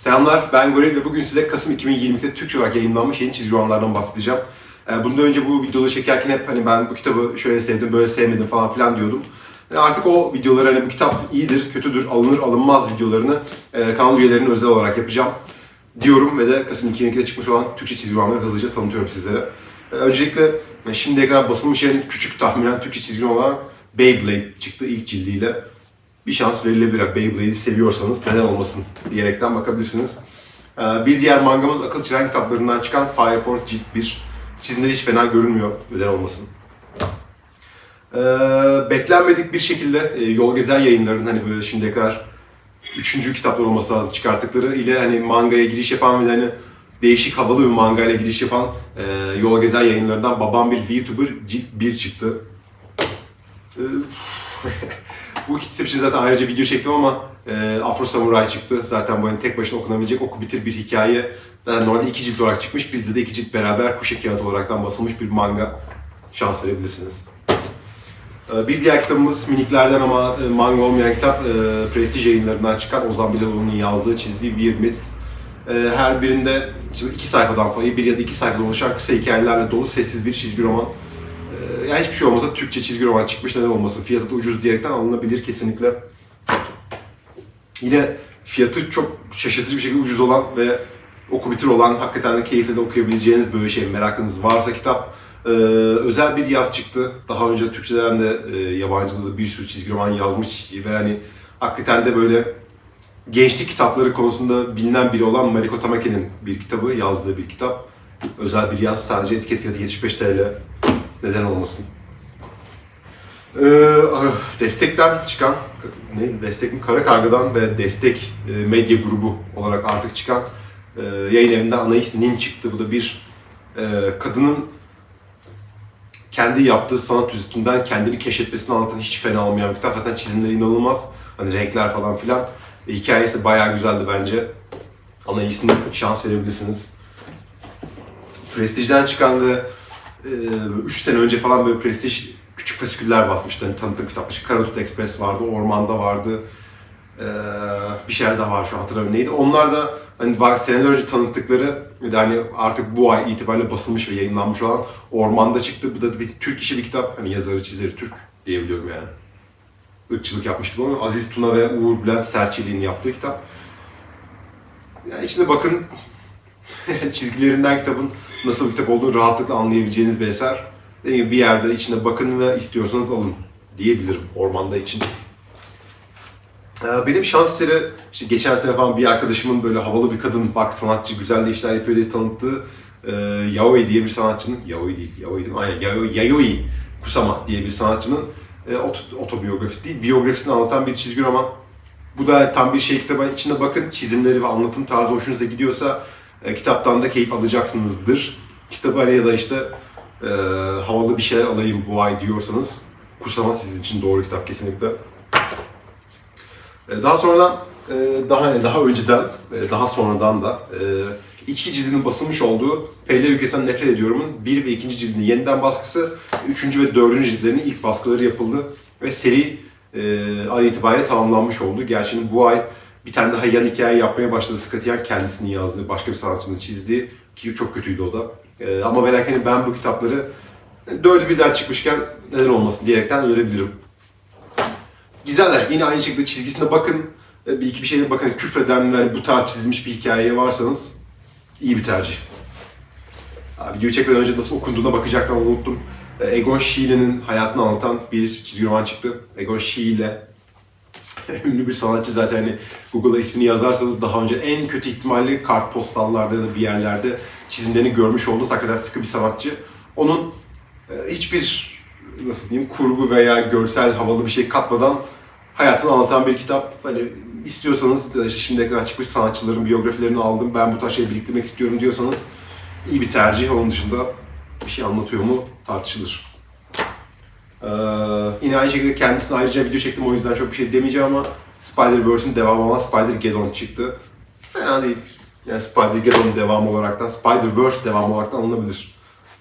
Selamlar, ben Goril ve bugün size Kasım 2020'de Türkçe olarak yayınlanmış yeni çizgi romanlardan bahsedeceğim. Ee, Bundan önce bu videoları çekerken hep hani ben bu kitabı şöyle sevdim, böyle sevmedim falan filan diyordum. Yani artık o videoları hani bu kitap iyidir, kötüdür, alınır, alınmaz videolarını e, kanal üyelerinin özel olarak yapacağım diyorum ve de Kasım 2002'de çıkmış olan Türkçe çizgi romanları hızlıca tanıtıyorum sizlere. Ee, Öncelikle e, şimdiye kadar basılmış en küçük tahminen Türkçe çizgi roman Beyblade çıktı ilk cildiyle bir şans verilebilir. Beyblade'i seviyorsanız neden olmasın diyerekten bakabilirsiniz. Ee, Bir diğer mangamız Akıl Çiren kitaplarından çıkan Fire Force Cilt 1. Çizimleri hiç fena görünmüyor. Neden olmasın. Ee, beklenmedik bir şekilde e, Yol Gezer yayınlarının hani böyle şimdiye kadar üçüncü kitaplar olması lazım çıkarttıkları ile hani mangaya giriş yapan ve hani değişik havalı bir manga ile giriş yapan e, Yol Gezer yayınlarından babam bir VTuber cilt 1 çıktı. Bu kitap için zaten ayrıca video çektim ama e, Afro Samurai çıktı. Zaten bu hani tek başına okunabilecek oku bitir bir hikaye. Zaten normalde iki cilt olarak çıkmış. Bizde de iki cilt beraber kuşe kağıt olaraktan basılmış bir manga. Şans verebilirsiniz. Ee, Bir diğer kitabımız miniklerden ama e, manga olmayan kitap e, Prestige yayınlarından çıkan Ozan Bilaloğlu'nun yazdığı, çizdiği Weird Myths. E, Her birinde iki sayfadan falan, bir ya da iki sayfadan oluşan kısa hikayelerle dolu sessiz bir çizgi roman. E, Yani hiçbir şey olmasa Türkçe çizgi roman çıkmış neden olmasın. Fiyatı da ucuz diyerekten alınabilir kesinlikle. Yine fiyatı çok şaşırtıcı bir şekilde ucuz olan ve oku bitir olan, hakikaten de keyifle de okuyabileceğiniz böyle şey merakınız varsa kitap. Ee, özel bir yaz çıktı. Daha önce Türkçeden de e, yabancıda da bir sürü çizgi roman yazmış ve hani hakikaten de böyle gençlik kitapları konusunda bilinen biri olan Mariko Tamaki'nin bir kitabı, yazdığı bir kitap. Özel bir yaz, sadece etiket fiyatı 75 TL. Neden olmasın? Ee, ah, destekten çıkan, ne destek mi? Kara Karga'dan ve Destek e, Medya Grubu olarak artık çıkan e, yayın evinden Anais Nin çıktı. Bu da bir e, kadının kendi yaptığı sanat üstünden kendini keşfetmesini anlatan hiç fena olmayan bir kitap. Zaten çizimleri inanılmaz. Hani renkler falan filan. E, hikayesi bayağı güzeldi bence. Anais'ine şans verebilirsiniz. Prestige'den çıkan ve 3 sene önce falan böyle Prestige küçük fasiküller basmıştı. Hani tanıtım. İşte Karatut Express vardı, Orman'da vardı. Ee, bir şeyler daha var şu hatırlamıyorum neydi. Onlar da hani seneler önce tanıttıkları ve hani artık bu ay itibariyle basılmış ve yayınlanmış olan Orman'da çıktı. Bu da bir Türk işi bir kitap. Hani yazarı çizeri Türk diyebiliyorum yani. Irkçılık yapmış gibi ama Aziz Tuna ve Uğur Bülent Serçeli'nin yaptığı kitap. Yani içinde bakın çizgilerinden kitabın nasıl bir kitap olduğunu rahatlıkla anlayabileceğiniz bir eser. Dediğim bir yerde içine bakın ve istiyorsanız alın diyebilirim ormanda için. Ee, Benim şans eseri, işte geçen sene falan bir arkadaşımın böyle havalı bir kadın, bak sanatçı güzel de işler yapıyor diye tanıttığı e, Yaoi diye bir sanatçının, Yaoi değil, Yaoi değil? Aynen, Yaoi, Yayoi Kusama diye bir sanatçının e, ot- otobiyografisi değil, biyografisini anlatan bir çizgi roman. Bu da tam bir şey kitabı. İçine bakın, çizimleri ve anlatım tarzı hoşunuza gidiyorsa e, kitaptan da keyif alacaksınızdır. Kitabı hani ya da işte e, havalı bir şeyler alayım bu ay diyorsanız Kusama sizin için doğru kitap kesinlikle. E, Daha sonradan, e, daha daha önceden, e, daha sonradan da e, iki cildinin basılmış olduğu Periler Ülkesi'nden Nefret Ediyorum'un bir ve ikinci cildinin yeniden baskısı, üçüncü ve dördüncü ciltlerinin ilk baskıları yapıldı ve seri e, an itibariyle tamamlanmış oldu. Gerçi bu ay bir tane daha yan hikaye yapmaya başladı. Skatiyan kendisinin yazdığı, başka bir sanatçının çizdiği ki çok kötüydü o da. E, ama ve lakin ben bu kitapları e, dördü birden çıkmışken neden olmasın diyerekten önerebilirim. Güzeller. Yine aynı şekilde çizgisine bakın. E, Bir iki bir şeye bakın. Küfreden ve hani bu tarz çizilmiş bir hikayeye varsanız iyi bir tercih. Ha, Videoyu çekmeden önce nasıl okunduğuna bakacaktım ama unuttum. E, Egon Schiele'nin hayatını anlatan bir çizgi roman çıktı. Egon Schiele ünlü bir sanatçı zaten hani Google'a ismini yazarsanız daha önce en kötü ihtimalle kartpostallarda ya da bir yerlerde çizimlerini görmüş olduğunuz hakikaten sıkı bir sanatçı. Onun e, hiçbir nasıl diyeyim kurgu veya görsel havalı bir şey katmadan hayatını anlatan bir kitap. Hani istiyorsanız şimdiye kadar çıkmış sanatçıların biyografilerini aldım ben bu tarz şeyi biriktirmek istiyorum diyorsanız iyi bir tercih. Onun dışında bir şey anlatıyor mu tartışılır. Ee, yine aynı şekilde kendisine ayrıca video çektim o yüzden çok bir şey demeyeceğim ama Spider-Verse'in devamı olan Spider-Geddon çıktı. Fena değil. Yani Spider-Geddon devamı olaraktan, Spider-Verse devamı olaraktan alınabilir.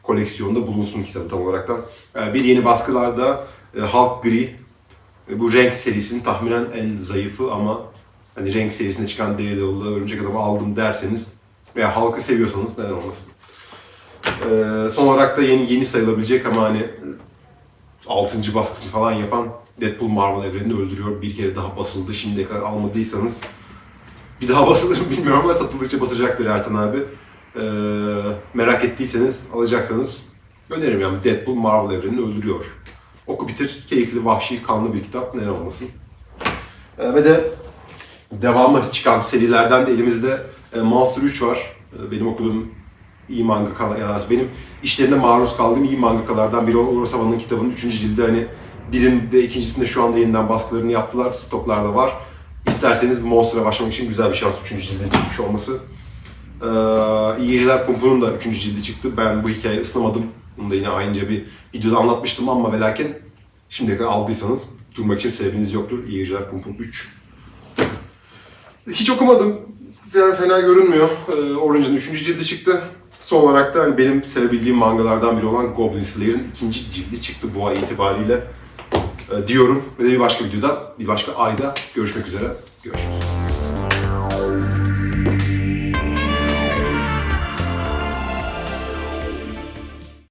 Koleksiyonda bulunsun kitabı tam olaraktan. Ee, bir yeni baskılarda e, Hulk Gri. E, Bu renk serisinin tahminen en zayıfı ama hani renk serisinde çıkan Daredevil'da Örümcek Adam'ı aldım derseniz veya halkı seviyorsanız neden olmasın. Ee, son olarak da yeni yeni sayılabilecek ama hani 6. baskısını falan yapan Deadpool Marvel evrenini öldürüyor. Bir kere daha basıldı. Şimdiye kadar almadıysanız bir daha basılır mı bilmiyorum ama satıldıkça basacaktır Ertan abi. Ee, merak ettiyseniz alacaksanız öneririm yani Deadpool Marvel evrenini öldürüyor. Oku bitir. Keyifli, vahşi, kanlı bir kitap. Neden olmasın. Ee, ve de devamlı çıkan serilerden de elimizde e, Monster 3 var. E, benim okuduğum iyi mangaka, yani benim işlerine maruz kaldığım iyi mangakalardan biri Urosawa'nın kitabının 3. cildi hani birinde ikincisinde şu anda yeniden baskılarını yaptılar. Stoklarda var. İsterseniz Monster'a başlamak için güzel bir şans 3. cildin çıkmış olması. Ee, İyi Pumpu'nun da 3. cildi çıktı. Ben bu hikayeyi ıslamadım. Bunu da yine aynıca bir videoda anlatmıştım ama ve lakin şimdiye kadar aldıysanız durmak için sebebiniz yoktur. İyi Geceler Pumpun 3. Hiç okumadım. Yani fena görünmüyor. Ee, Orange'ın 3. cildi çıktı. Son olarak da hani benim sevebildiğim mangalardan biri olan Goblin Slayer'ın ikinci cildi çıktı bu ay itibariyle. Ee, diyorum ve de bir başka videoda, bir başka ayda görüşmek üzere. Görüşürüz.